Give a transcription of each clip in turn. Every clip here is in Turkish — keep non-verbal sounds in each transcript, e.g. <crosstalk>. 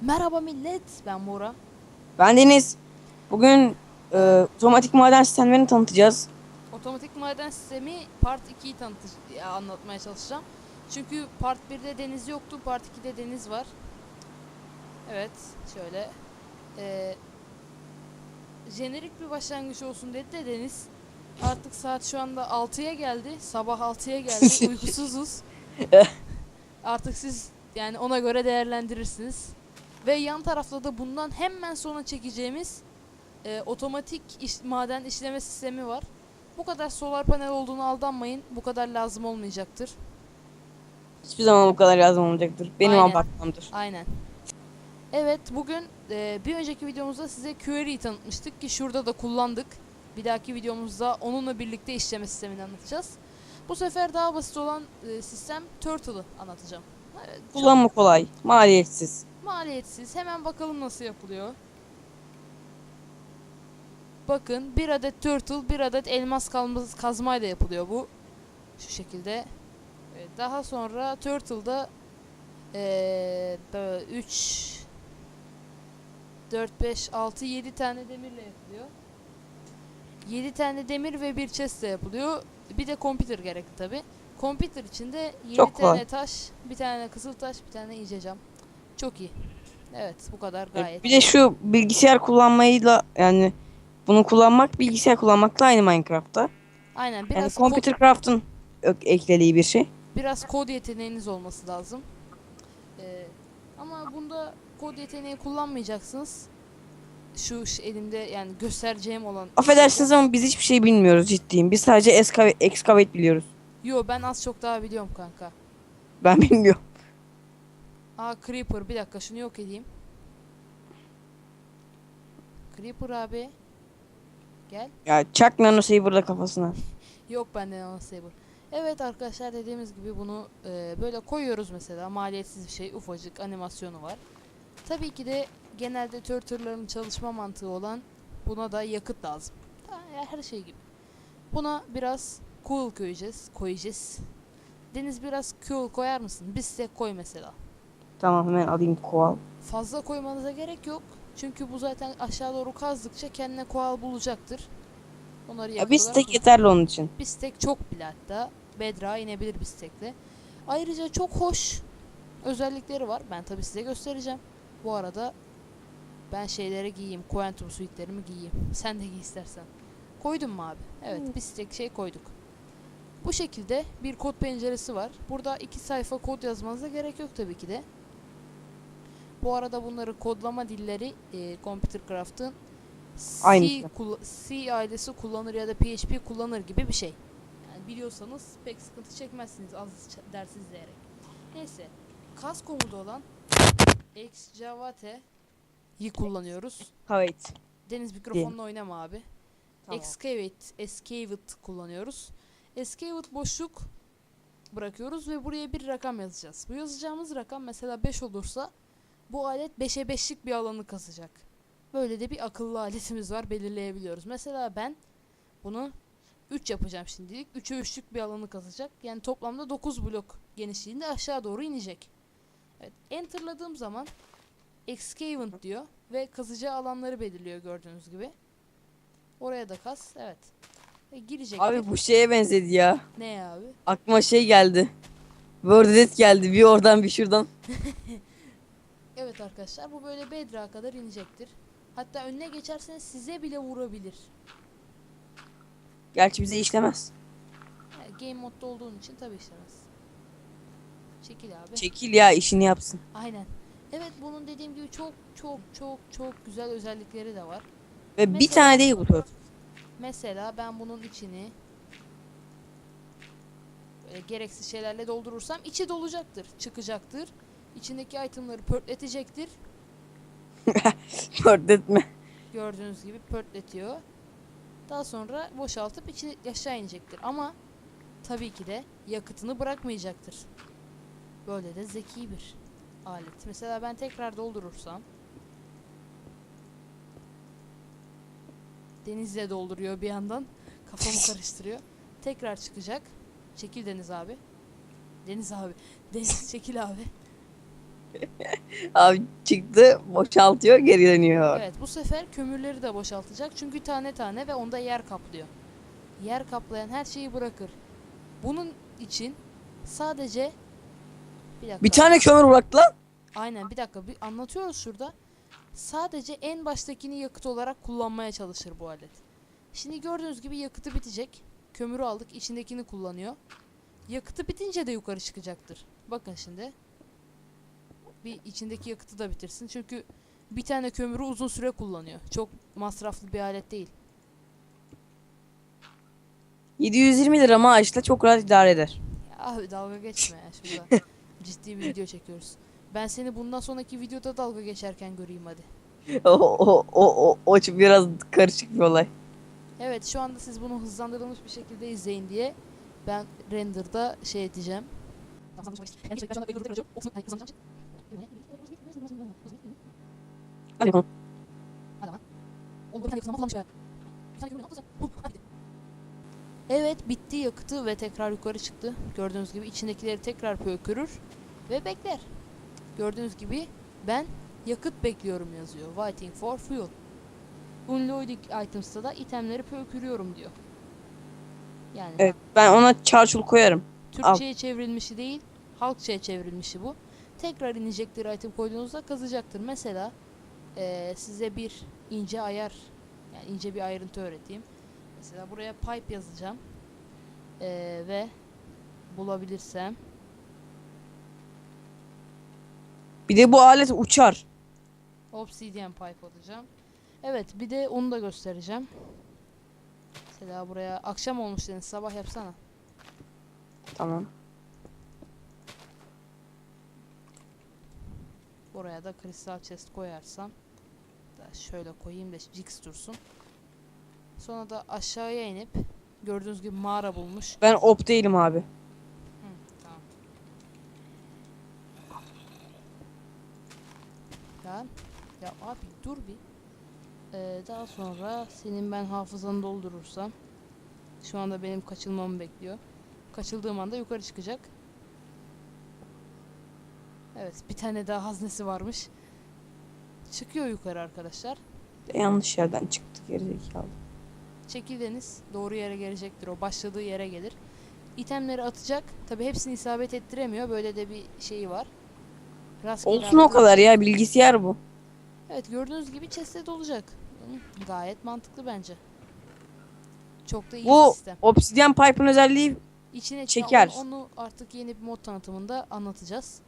Merhaba millet, ben Bora. Ben Deniz. Bugün e, otomatik maden sistemlerini tanıtacağız. Otomatik maden sistemi Part 2'yi tanıtı- ya, anlatmaya çalışacağım. Çünkü Part 1'de deniz yoktu, Part 2'de deniz var. Evet, şöyle. Ee, jenerik bir başlangıç olsun dedi de Deniz. Artık saat şu anda 6'ya geldi. Sabah 6'ya geldi. <laughs> Uykusuzuz. Artık siz yani ona göre değerlendirirsiniz. Ve yan tarafta da bundan hemen sonra çekeceğimiz e, otomatik iş- maden işleme sistemi var. Bu kadar solar panel olduğunu aldanmayın. Bu kadar lazım olmayacaktır. Hiçbir zaman bu kadar lazım olmayacaktır. Benim Aynen. abartmamdır. Aynen. Evet bugün e, bir önceki videomuzda size query'i tanıtmıştık ki şurada da kullandık. Bir dahaki videomuzda onunla birlikte işleme sistemini anlatacağız. Bu sefer daha basit olan e, sistem Turtle'ı anlatacağım. Evet, Kullanımı kolay, maliyetsiz. Maliyetsiz. Hemen bakalım nasıl yapılıyor. Bakın bir adet turtle, bir adet elmas kazmayla yapılıyor bu. Şu şekilde. Evet, Daha sonra turtle'da eee 3 4 5 6 7 tane demirle yapılıyor. 7 tane demir ve bir chest yapılıyor. Bir de computer gerekli tabi. Computer içinde 7 Çok tane kolay. taş, bir tane kızıl taş, bir tane ince cam. Çok iyi. Evet, bu kadar E, gayet. Bir de şu bilgisayar kullanmayla yani bunu kullanmak bilgisayar kullanmakla aynı Minecraft'ta. Aynen Yani biraz ko- Computer Craft'ın ök- eklediği bir şey. biraz kod yeteneğiniz olması lazım. Ee, ama bunda kod yeteneği kullanmayacaksınız. Şu ş- elimde yani göstereceğim olan. Affedersiniz ama biz hiçbir şey bilmiyoruz ciddiyim. Biz sadece excavate biliyoruz. Yo ben az çok daha biliyorum kanka. Ben bilmiyorum. Aa Creeper bir dakika şunu yok edeyim. Creeper abi. Gel. Ya çak saber'la kafasına. <laughs> Yok bende Nano Saber. Evet arkadaşlar dediğimiz gibi bunu e, böyle koyuyoruz mesela. Maliyetsiz bir şey. Ufacık animasyonu var. Tabii ki de genelde Turtle'ların çalışma mantığı olan buna da yakıt lazım. Her şey gibi. Buna biraz cool koyacağız. koyacağız. Deniz biraz cool koyar mısın? Biz de koy mesela. Tamam hemen alayım koal. Fazla koymanıza gerek yok. Çünkü bu zaten aşağı doğru kazdıkça kendine koal bulacaktır. Onları Ya bir olarak tek kullan- yeterli onun için. Bistek çok bile hatta. Bedra inebilir bistekle. Ayrıca çok hoş özellikleri var. Ben tabi size göstereceğim. Bu arada ben şeyleri giyeyim. Quantum suitlerimi giyeyim. Sen de giy istersen. Koydun mu abi? Evet bistek şey koyduk. Bu şekilde bir kod penceresi var. Burada iki sayfa kod yazmanıza gerek yok tabii ki de. Bu arada bunları kodlama dilleri e, Computer Craft'ın C, Aynısı. kulla- C ailesi kullanır ya da PHP kullanır gibi bir şey. Yani biliyorsanız pek sıkıntı çekmezsiniz az ders izleyerek. Neyse. Kas komutu olan Xjavate'yi kullanıyoruz. Evet. Deniz mikrofonla oynama abi. Tamam. Excavate, Escavate kullanıyoruz. Escavate boşluk bırakıyoruz ve buraya bir rakam yazacağız. Bu yazacağımız rakam mesela 5 olursa bu alet 5'e 5'lik bir alanı kazacak. Böyle de bir akıllı aletimiz var belirleyebiliyoruz. Mesela ben bunu 3 yapacağım şimdilik. 3'e 3'lük bir alanı kazacak. Yani toplamda 9 blok genişliğinde aşağı doğru inecek. Evet, enterladığım zaman excavate diyor ve kazacağı alanları belirliyor gördüğünüz gibi. Oraya da kaz. Evet. Ve girecek. Abi bu şeye benzedi ya. Ne abi? Aklıma şey geldi. Wordet geldi. Bir oradan bir şuradan. <laughs> Evet arkadaşlar bu böyle bedrock'a kadar inecektir. Hatta önüne geçerseniz size bile vurabilir. Gerçi bize işlemez. Yani game modda olduğun için tabii işlemez. Çekil abi. Çekil ya işini yapsın. Aynen. Evet bunun dediğim gibi çok çok çok çok güzel özellikleri de var. Ve bir Mesela- tane değil bu tör. Mesela ben bunun içini böyle gereksiz şeylerle doldurursam içi dolacaktır, çıkacaktır. İçindeki itemları pörtletecektir. <laughs> Mi? Gördüğünüz gibi pörtletiyor. Daha sonra boşaltıp içi aşağı inecektir. Ama tabii ki de yakıtını bırakmayacaktır. Böyle de zeki bir alet. Mesela ben tekrar doldurursam Denizle dolduruyor bir yandan. Kafamı karıştırıyor. <laughs> Tekrar çıkacak. Çekil Deniz abi. Deniz abi. Deniz çekil abi. Abi çıktı boşaltıyor geri dönüyor. Evet bu sefer kömürleri de boşaltacak. Çünkü tane tane ve onda yer kaplıyor. Yer kaplayan her şeyi bırakır. Bunun için sadece bir dakika. Bir tane kömür bıraktı lan. Aynen bir dakika bir anlatıyoruz şurada. Sadece en baştakini yakıt olarak kullanmaya çalışır bu alet. Şimdi gördüğünüz gibi yakıtı bitecek. Kömürü aldık içindekini kullanıyor. Yakıtı bitince de yukarı çıkacaktır. Bakın şimdi. Bir içindeki yakıtı da bitirsin. Çünkü bir tane kömürü uzun süre kullanıyor. Çok masraflı bir alet değil. 720 lira maaşla çok rahat idare eder. Ya abi dalga geçme ya şurada. <laughs> Ciddi bir video çekiyoruz. Ben seni bundan sonraki videoda dalga geçerken göreyim hadi. o, o, o, o, o biraz karışık bir olay. Evet şu anda siz bunu hızlandırılmış bir şekilde izleyin diye ben render'da şey edeceğim. Hadi bakalım. Evet bitti yakıtı ve tekrar yukarı çıktı. Gördüğünüz gibi içindekileri tekrar pökürür ve bekler. Gördüğünüz gibi ben yakıt bekliyorum yazıyor. Waiting for fuel. Unloading items'ta da itemleri pökürüyorum diyor. Yani Evet ben ona çarçul koyarım. Türkçe'ye çevrilmişi değil, halkçaya çevrilmişi bu. Tekrar inecektir item koyduğunuzda kazacaktır. Mesela eee, size bir ince ayar, yani ince bir ayrıntı öğreteyim. Mesela buraya pipe yazacağım. Eee, ve bulabilirsem Bir de bu alet uçar. obsidian pipe alacağım. Evet bir de onu da göstereceğim. Mesela buraya akşam olmuş dedin sabah yapsana. Tamam. Buraya da kristal chest koyarsam da şöyle koyayım da Jix dursun. Sonra da aşağıya inip gördüğünüz gibi mağara bulmuş. Ben op değilim abi. Hı, tamam. Ya abi dur bir. Ee, daha sonra senin ben hafızanı doldurursam şu anda benim kaçılmamı bekliyor. Kaçıldığım anda yukarı çıkacak. Evet bir tane daha haznesi varmış. Çıkıyor yukarı arkadaşlar. Yanlış yerden çıktı gerizekalı. Çekildiniz doğru yere gelecektir o başladığı yere gelir. İtemleri atacak. Tabi hepsini isabet ettiremiyor. Böyle de bir şeyi var. Rastgele Olsun o kadar ya bilgisayar bu. Evet gördüğünüz gibi chest'e dolacak. Hı, Gayet mantıklı bence. Çok da iyi bir Bu sistem. obsidian pipe'ın özelliği İçine çeker. Onu, onu artık yeni bir mod tanıtımında anlatacağız.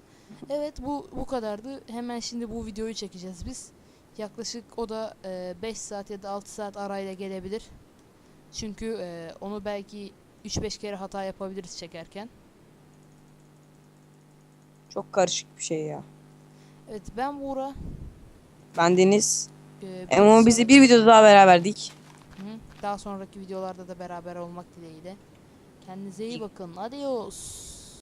Evet bu bu kadardı. Hemen şimdi bu videoyu çekeceğiz biz. Yaklaşık o da 5 saat ya da 6 saat arayla gelebilir. Çünkü e, onu belki 3-5 kere hata yapabiliriz çekerken. çok karışık bir şey ya. Evet ben Buğra. Ben Deniz. E, bir Ama bizi bir videoda daha beraberdik. Hı, Daha sonraki videolarda da beraber olmak dileğiyle. Kendinize iyi bakın. Adios.